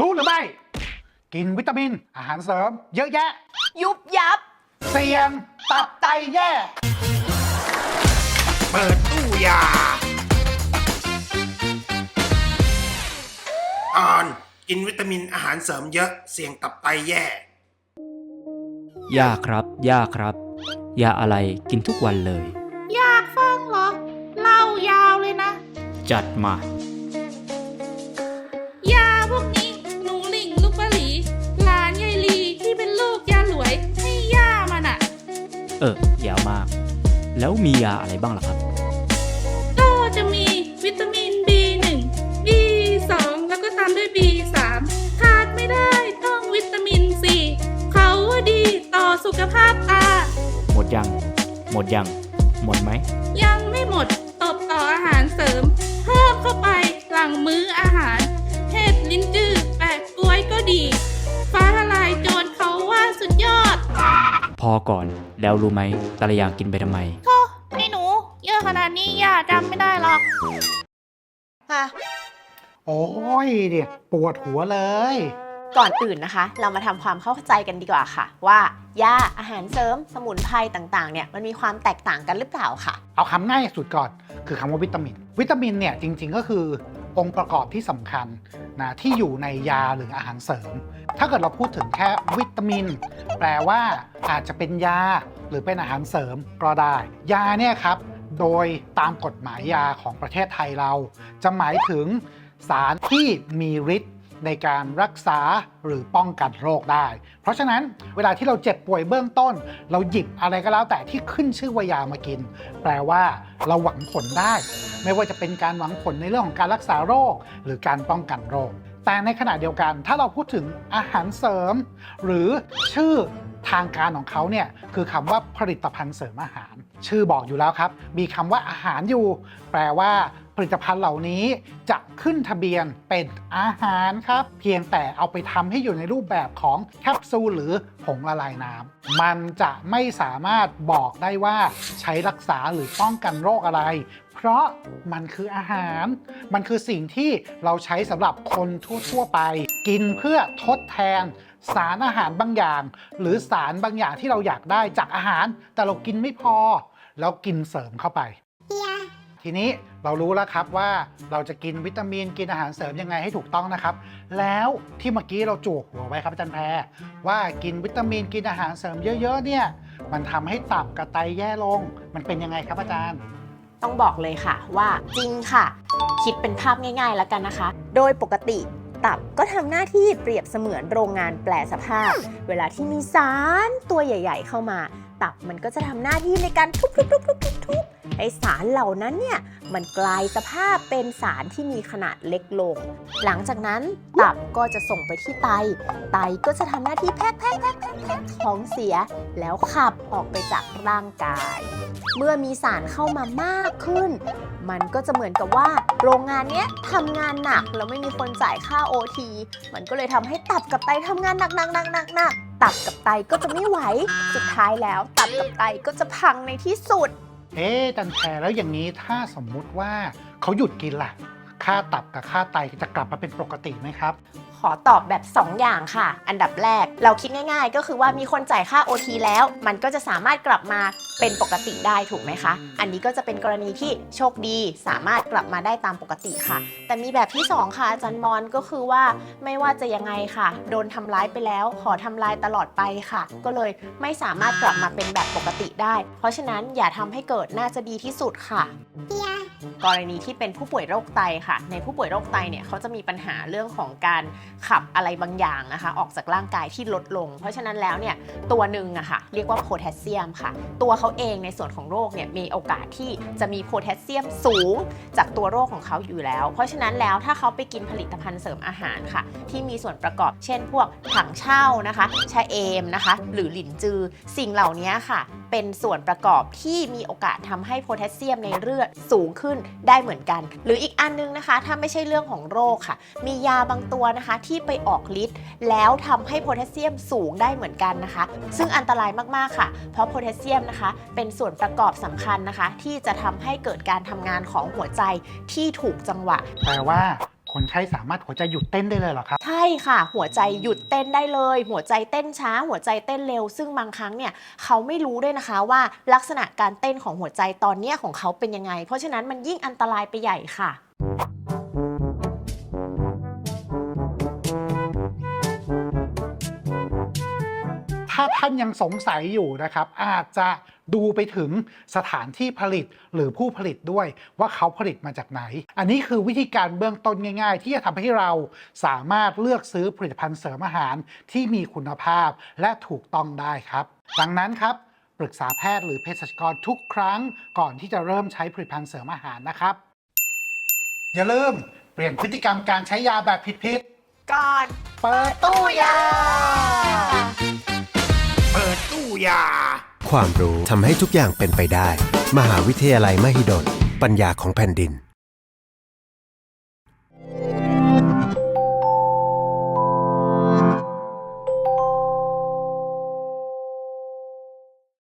รู้หรือไม่ กินวิตามิน อาหารเสริม เยอะแยะ ยุบยับ เสี่ยง ตับไตแย่ เปิดตู้ยา อ่อน กินวิตามินอาหารเสริมเยอะ เสี่ยงตับไตแย่ ย่าครับ ย่าครับ ยาอะไรกินทุกวันเลย อยากฟังเหรอ เล่ายาวเลยนะ จัดมา เออยาวมาก แล้วมียาอะไรบ้างล่ะครับ ก็จะมีวิตามิน B1 B2 แล้วก็ตามด้วย B3 ขาดไม่ได้ต้องวิตามิน C เขาว่าดีต่อสุขภาพตา หมดยัง หมดยัง หมดไหม ยังไม่หมดตบต่ออาหารเสริม เพิ่มเข้าไปหลังมื้ออาหาร พอก่อน แล้วรู้ไหมแต่ละอย่างกินไปทำไม โธ่ไอ้หนู เยอะขนาดนี้ย่าจำไม่ได้หรอกค่ะ โอ้ยเดี๋ยปวดหัวเลย ก่อนอื่นนะคะ เรามาทำความเข้าใจกันดีกว่าค่ะ ว่า ยาอาหารเสริมสมุนไพรต่างๆเนี่ยมันมีความแตกต่างกันหรือเปล่าค่ะ เอาคำง่ายสุดก่อน คือคำว่าวิตามิน วิตามินเนี่ยจริงๆก็คือองค์ประกอบที่สำคัญ นะที่อยู่ในยาหรืออาหารเสริม ถ้าเกิดเราพูดถึงแค่วิตามิน แปลว่าอาจจะเป็นยาหรือเป็นอาหารเสริมก็ได้ ยาเนี่ยครับโดยตามกฎหมายยาของประเทศไทยเรา จะหมายถึงสารที่มีฤทธิ์ในการรักษาหรือป้องกันโรคได้ เพราะฉะนั้นเวลาที่เราเจ็บป่วยเบื้องต้น เราหยิบอะไรก็แล้วแต่ที่ขึ้นชื่อว่ายามากิน แปลว่าเราหวังผลได้ ไม่ว่าจะเป็นการหวังผลในเรื่องของการรักษาโรค หรือการป้องกันโรค แต่ในขณะเดียวกัน ถ้าเราพูดถึงอาหารเสริม หรือชื่อทางการของเขาเนี่ยคือคำว่าผลิตภัณฑ์เสริมอาหาร ชื่อบอกอยู่แล้วครับ มีคำว่าอาหารอยู่ แปลว่าผลิตภัณฑ์เหล่านี้จะขึ้นทะเบียนเป็นอาหารครับ เพียงแต่เอาไปทำให้อยู่ในรูปแบบของแคปซูลหรือผงละลายน้ำมันจะไม่สามารถบอกได้ว่าใช้รักษาหรือป้องกันโรคอะไร เพราะมันคืออาหาร มันคือสิ่งที่เราใช้สำหรับคนทั่วๆไป กินเพื่อทดแทนสารอาหารบางอย่าง หรือสารบางอย่างที่เราอยากได้จากอาหาร แต่เรากินไม่พอ แล้วกินเสริมเข้าไป ทีนี้ เรารู้แล้วครับว่าเราจะกินวิตามินกินอาหารเสริมยังไงให้ถูกต้องนะครับ แล้วที่เมื่อกี้เราจวกหัวไว้ครับอาจารย์แพรว่ากินวิตามินกินอาหารเสริมเยอะๆเนี่ยมันทำให้ตับกระไตแย่ลง มันเป็นยังไงครับอาจารย์ ต้องบอกเลยค่ะว่าจริงค่ะ คิดเป็นภาพง่ายๆแล้วกันนะคะ โดยปกติตับก็ทำหน้าที่เปรียบเสมือนโรงงานแปลสภาพ เวลาที่มีสารตัวใหญ่ ๆ เข้ามา ตับมันก็จะทำหน้าที่ในการทุบๆๆๆ ๆให้สารเหล่านั้นเนี่ยมันกลายสภาพเป็นสารที่มีขนาดเล็กลง หลังจากนั้นตับก็จะส่งไปที่ไต ไตก็จะทำหน้าที่แพ็คแพ็คแพ็คแพ็คของเสีย แล้วขับออกไปจากร่างกาย เมื่อมีสารเข้ามามากขึ้น มันก็จะเหมือนกับว่า โรงงานเนี้ยทำงานหนักแล้วไม่มีคนจ่ายค่า OT มันก็เลยทำให้ตับกับไตทำงานหนักหนักหนักหนักหนักตับกับไตก็จะไม่ไหว สุดท้ายแล้ว ตับกับไตก็จะพังในที่สุด เอ๊จันแพรแล้วอย่างนี้ถ้าสมมุติว่าเขาหยุดกินล่ะ ค่าตับกับค่าไตจะกลับมาเป็นปกติไหมครับ ขอตอบแบบ 2 อย่างค่ะ อันดับแรกเราคิดง่าย ๆ ก็คือว่ามีคนจ่ายค่า OT แล้ว มันก็จะสามารถกลับมา เป็นปกติได้ถูกไหมคะ อันนี้ก็จะเป็นกรณีที่โชคดีสามารถกลับมาได้ตามปกติค่ะ แต่มีแบบที่ 2 ค่ะอาจารย์มอนก็คือว่าไม่ว่าจะยังไงค่ะ โดนทำร้ายไปแล้ว ขอทำลายตลอดไปค่ะ ก็เลยไม่สามารถกลับมาเป็นแบบปกติได้ เพราะฉะนั้นอย่าทำให้เกิดน่าจะดีที่สุดค่ะกรณีที่เป็นผู้ป่วยโรคไตค่ะ ในผู้ป่วยโรคไตเนี่ยเขาจะมีปัญหาเรื่องของการขับอะไรบางอย่างนะคะ ออกจากร่างกายที่ลดลง เพราะฉะนั้นแล้วเนี่ยตัวหนึ่งอะค่ะ เรียกว่าโพแทสเซียมค่ะ ตัวเขาเองในส่วนของโรคเนี่ยมีโอกาสที่จะมีโพแทสเซียมสูงจากตัวโรคของเขาอยู่แล้ว เพราะฉะนั้นแล้วถ้าเขาไปกินผลิตภัณฑ์เสริมอาหารค่ะ ที่มีส่วนประกอบเช่น พวกถังเช่านะคะชาเอมนะคะ หรือหลินจือ สิ่งเหล่านี้ค่ะ เป็นส่วนประกอบที่มีโอกาสทำให้โพแทสเซียมในเลือดสูงขึ้นได้เหมือนกัน หรืออีกอันนึงนะคะ ถ้าไม่ใช่เรื่องของโรคค่ะ มียาบางตัวนะคะที่ไปออกฤทธิ์แล้วทำให้โพแทสเซียมสูงได้เหมือนกันนะคะ ซึ่งอันตรายมากๆค่ะ เพราะโพแทสเซียมนะคะ เป็นส่วนประกอบสำคัญนะคะ ที่จะทำให้เกิดการทำงานของหัวใจที่ถูกจังหวะแปลว่า คนไข้สามารถหัวใจหยุดเต้นได้เลยเหรอครับ ใช่ค่ะ หัวใจหยุดเต้นได้เลย หัวใจเต้นช้า หัวใจเต้นเร็ว ซึ่งบางครั้งเนี่ยเขาไม่รู้ด้วยนะคะว่าลักษณะการเต้นของหัวใจตอนเนี้ยของเขาเป็นยังไง เพราะฉะนั้นมันยิ่งอันตรายไปใหญ่ค่ะ ถ้าท่านยังสงสัยอยู่นะครับ อาจจะดูไปถึงสถานที่ผลิตหรือผู้ผลิตด้วยว่าเขาผลิตมาจากไหน อันนี้คือวิธีการเบื้องต้นง่าย ๆ ที่จะทำให้เราสามารถเลือกซื้อผลิตภัณฑ์เสริมอาหารที่มีคุณภาพและถูกต้องได้ครับ ดังนั้นครับปรึกษาแพทย์หรือเภสัชกรทุกครั้ง ก่อนที่จะเริ่มใช้ผลิตภัณฑ์เสริมอาหารนะครับ อย่าลืมเปลี่ยนพฤติกรรมการใช้ยาแบบผิดๆก่อน เปิดตู้ยา ยา ความรู้ทำให้ทุกอย่างเป็นไปได้ มหาวิทยาลัยมหิดล ปัญญาของแผ่นดิน